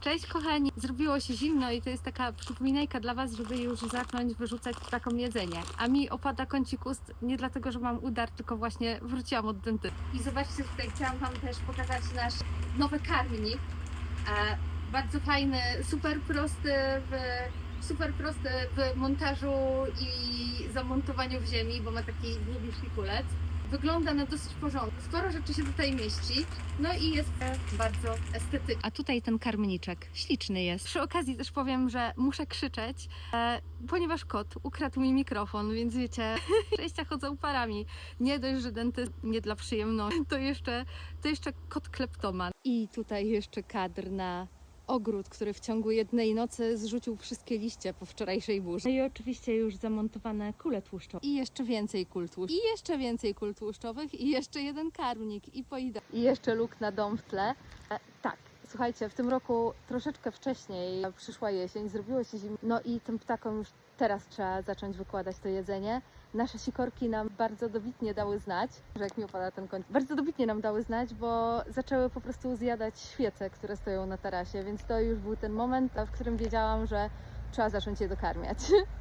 Cześć kochani, zrobiło się zimno i to jest taka przypominajka dla Was, żeby już zacząć wyrzucać taką jedzenie. A mi opada kącik ust nie dlatego, że mam udar, tylko właśnie wróciłam od denty. I zobaczcie tutaj, chciałam Wam też pokazać nasz nowy karmnik. E, bardzo fajny, super prosty w, super prosty w montażu i zamontowaniu w ziemi, bo ma taki długi szpikulec. Wygląda na dosyć porządnie. Sporo rzeczy się tutaj mieści. No i jest bardzo estetyczny. A tutaj ten karmniczek. Śliczny jest. Przy okazji też powiem, że muszę krzyczeć, e, ponieważ kot ukradł mi mikrofon, więc wiecie, przejścia chodzą parami. Nie dość, że dentyst nie dla przyjemności, to jeszcze, to jeszcze kot kleptoman. I tutaj jeszcze kadr na ogród, który w ciągu jednej nocy zrzucił wszystkie liście po wczorajszej burzy. No i oczywiście już zamontowane kule tłuszczowe. I jeszcze więcej kul tłuszczowych. I jeszcze więcej kul tłuszczowych. I jeszcze jeden karmnik. I poida. I jeszcze luk na dom w tle. E, tak. Słuchajcie, w tym roku troszeczkę wcześniej przyszła jesień, zrobiło się zimno, no i tym ptakom już teraz trzeba zacząć wykładać to jedzenie. Nasze sikorki nam bardzo dobitnie dały znać, że jak mi opada ten koń, bardzo dobitnie nam dały znać, bo zaczęły po prostu zjadać świece, które stoją na tarasie, więc to już był ten moment, w którym wiedziałam, że trzeba zacząć je dokarmiać.